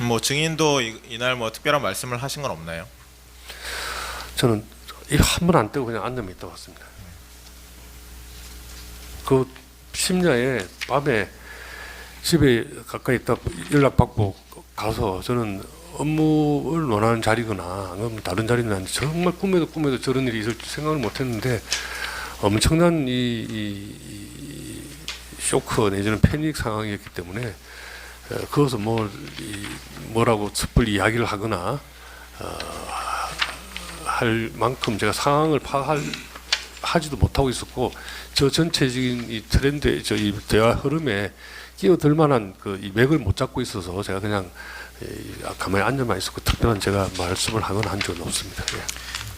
뭐 증인도 이, 이날 뭐 특별한 말씀을 하신 건 없나요? 저는 이한번 안 떼고 그냥 앉으면 있다 왔습니다. 그 심야에 밤에 집에 가까이 있다 연락 받고 가서 저는 업무를 원하는 자리거나 다른 자리는 정말 꿈에도 꿈에도 저런 일이 있을 줄 생각을 못했는데 엄청난 이, 이, 이 쇼크 내지는 패닉 상황이었기 때문에 어, 그것을 뭐 이, 뭐라고 섣불리 이야기를 하거나 할 만큼 제가 상황을 파악할 하지도 못하고 있었고 저 전체적인 이 트렌드 저 이 대화 흐름에 끼어들 만한 그 이 맥을 못 잡고 있어서 제가 그냥 이, 가만히 앉아만 있었고 특별한 제가 말씀을 하거나 한 적은 없습니다. 예.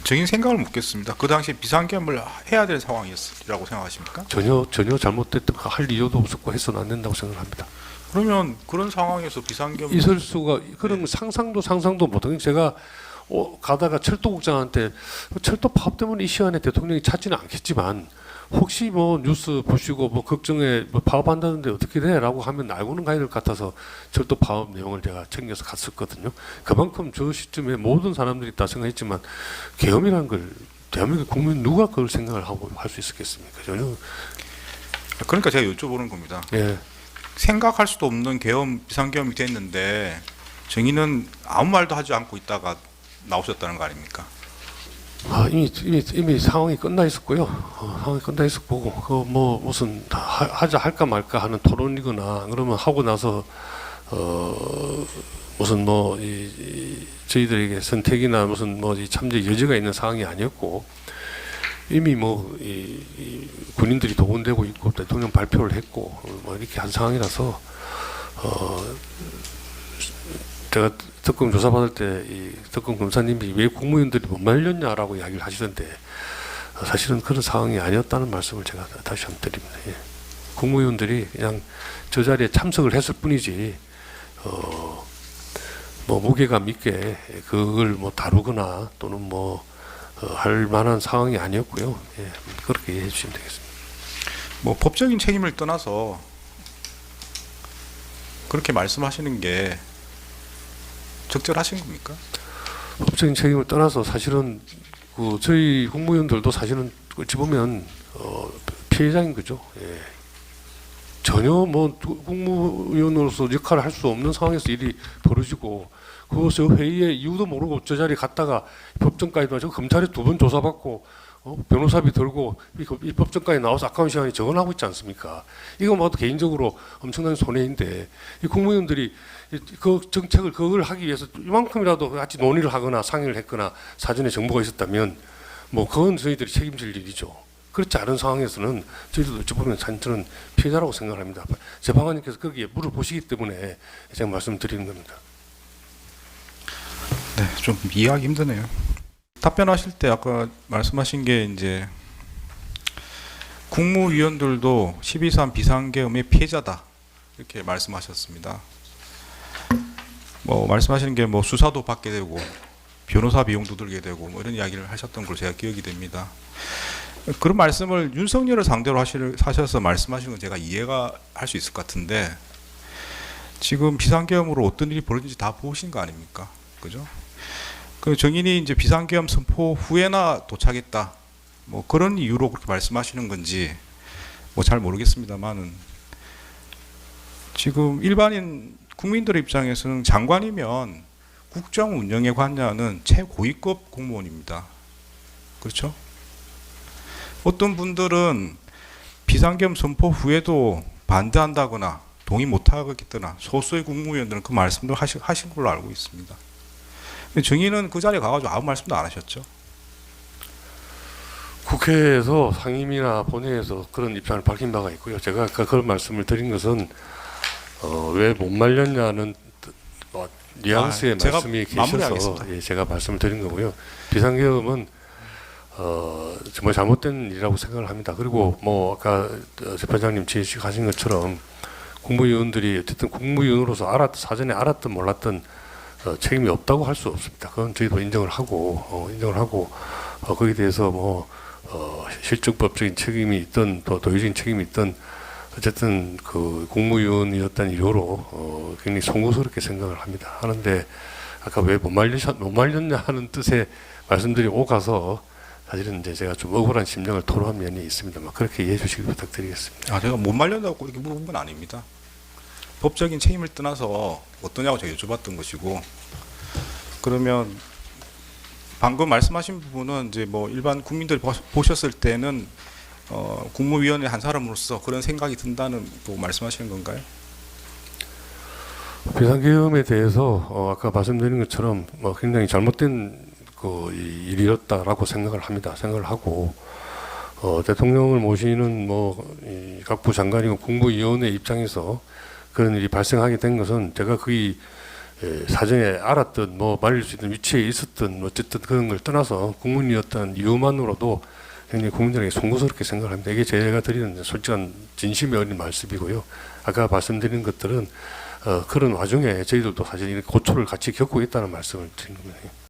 증인 생각을 묻겠습니다. 그 당시 비상계엄을 해야 될 상황이었라고 생각하십니까? 전혀 전혀 잘못됐던 거할 이유도 없었고 해서는 안 된다고 생각합니다. 그러면 그런 상황에서 비상계엄 있을 수가 그런 상상도 상상도 못하는 제가 어, 가다가 철도국장한테 철도 파업 때문에 이 시간에 대통령이 찾지는 않겠지만 혹시 뭐 뉴스 보시고 뭐 걱정에 뭐 파업한다는데 어떻게 돼라고 하면 알고는 가야 될 것 같아서 철도 파업 내용을 제가 챙겨서 갔었거든요. 그만큼 저 시점에 모든 사람들이 다 생각했지만 계엄이라는 걸 대한민국 국민 누가 그걸 생각을 하고 할 수 있었겠습니까? 전혀 그러니까 제가 여쭤보는 겁니다. 예. 생각할 수도 없는 계엄 비상계엄이 됐는데 증인은 아무 말도 하지 않고 있다가 나오셨다는 거 아닙니까? 아, 이미 이미 이미 상황이 끝나 있었고요. 어, 상황이 끝나 있었고 그 뭐 무슨 하, 하자 할까 말까 하는 토론이거나 그러면 하고 나서 어 무슨 뭐 이 이, 저희들에게 선택이나 무슨 뭐이 참제 여지가 있는 상황이 아니었고 이미 뭐 이, 이 군인들이 동원되고 있고 대통령 발표를 했고 뭐 이렇게 한 상황이라서 어 제가 특검 조사 받을 때 이 특검 검사님이 왜 국무위원들이 못 말렸냐라고 이야기를 하시던데 어, 사실은 그런 상황이 아니었다는 말씀을 제가 다시 한번 드립니다. 예. 국무위원들이 그냥 저 자리에 참석을 했을 뿐이지 어, 뭐 무게감 있게 그걸 뭐 다루거나 또는 뭐 어, 할 만한 상황이 아니었고요. 예, 그렇게 이해해 주시면 되겠습니다. 뭐 법적인 책임을 떠나서 그렇게 말씀하시는 게 적절하신 겁니까? 법적인 책임을 떠나서 사실은 그 저희 국무위원들도 사실은 어찌 보면 어, 피해자인 거죠. 예. 전혀 뭐 두- 국무위원으로서 역할을 할 수 없는 상황에서 일이 벌어지고 그것을 회의의 이유도 모르고 저 자리에 갔다가 법정까지 나서 검찰에 두 번 조사받고 어, 변호사비 들고 이, 거- 이 법정까지 나와서 아까운 시간에 적어나고 있지 않습니까? 이거 봐도 개인적으로 엄청난 손해인데 이 국무위원들이 이- 그 정책을 그걸 하기 위해서 이만큼이라도 같이 논의를 하거나 상의를 했거나 사전에 정보가 있었다면 뭐 그건 저희들이 책임질 일이죠. 그렇지 않은 상황에서는 저희들도 어찌 보면 저는 피해자라고 생각합니다. 재판관님께서 거기에 물을 보시기 때문에 제가 말씀드리는 겁니다. 네, 좀 이해하기 힘드네요. 답변하실 때 아까 말씀하신 게 이제 국무위원들도 12.3 비상계엄의 피해자다 이렇게 말씀하셨습니다. 뭐 말씀하시는 게 뭐 수사도 받게 되고 변호사 비용도 들게 되고 뭐 이런 이야기를 하셨던 걸 제가 기억이 됩니다. 그런 말씀을 윤석열을 상대로 하셔서 말씀하신 건 제가 이해가 할 수 있을 것 같은데 지금 비상계엄으로 어떤 일이 벌어진지 다 보신 거 아닙니까? 그죠? 그 정인이 이제 비상계엄 선포 후에나 도착했다. 뭐 그런 이유로 그렇게 말씀하시는 건지 뭐 잘 모르겠습니다만은 지금 일반인 국민들의 입장에서는 장관이면 국정 운영에 관여하는 최고위급 공무원입니다. 그렇죠? 어떤 분들은 비상계엄 선포 후에도 반대한다거나 동의 못하겠거나 소수의 국무위원들은 그 말씀도 하신 걸로 알고 있습니다. 정의는 그 자리에 가가지고 아무 말씀도 안 하셨죠. 국회에서 상임이나 본회의에서 그런 입장을 밝힌 바가 있고요. 제가 아까 그런 말씀을 드린 것은 어, 왜 못 말렸냐는 뜻, 어, 뉘앙스의 아, 말씀이 계셔서. 예, 제가 말씀을 드린 거고요. 비상계엄은 어, 정말 잘못된 일이라고 생각을 합니다. 그리고 뭐 아까 어, 재판장님 지적하신 것처럼 국무위원들이 어쨌든 국무위원으로서 알았 사전에 알았든 몰랐든 어, 책임이 없다고 할 수 없습니다. 그건 저희도 인정을 하고 어, 인정을 하고 어, 거기에 대해서 뭐 어, 실적법적인 책임이 있든 또 도의적인 책임이 있든 어쨌든 그 국무위원이었다는 이유로 어, 굉장히 송구스럽게 생각을 합니다. 하는데 아까 왜못 말렸 못 말렸냐 하는 뜻의 말씀들이 오가서 사실은 이제 제가 좀 억울한 심정을 토로한 면이 있습니다만 그렇게 이해해 주시기 부탁드리겠습니다. 아 제가 못 말린다고 이렇게 물어본 건 아닙니다. 법적인 책임을 떠나서 어떠냐고 제가 여쭤봤던 것이고 그러면 방금 말씀하신 부분은 이제 뭐 일반 국민들이 보- 보셨을 때는 어, 국무위원회 한 사람으로서 그런 생각이 든다는 또 말씀하시는 건가요? 비상계엄에 대해서 어, 아까 말씀드린 것처럼 뭐 굉장히 잘못된 그 이- 일이었다라고 생각을 합니다. 생각을 하고 어, 대통령을 모시는 뭐이 각부 장관이고 국무위원회 입장에서 그런 일이 발생하게 된 것은 제가 거의 에, 사전에 알았던 뭐 말릴 수 있는 위치에 있었던 어쨌든 그런 걸 떠나서 국문이었던 이유만으로도 굉장히 국민들에게 송구스럽게 생각을 합니다. 이게 제가 드리는 솔직한 진심이 어린 말씀이고요. 아까 말씀드린 것들은 어, 그런 와중에 저희들도 사실 이 고초를 같이 겪고 있다는 말씀을 드린 겁니다.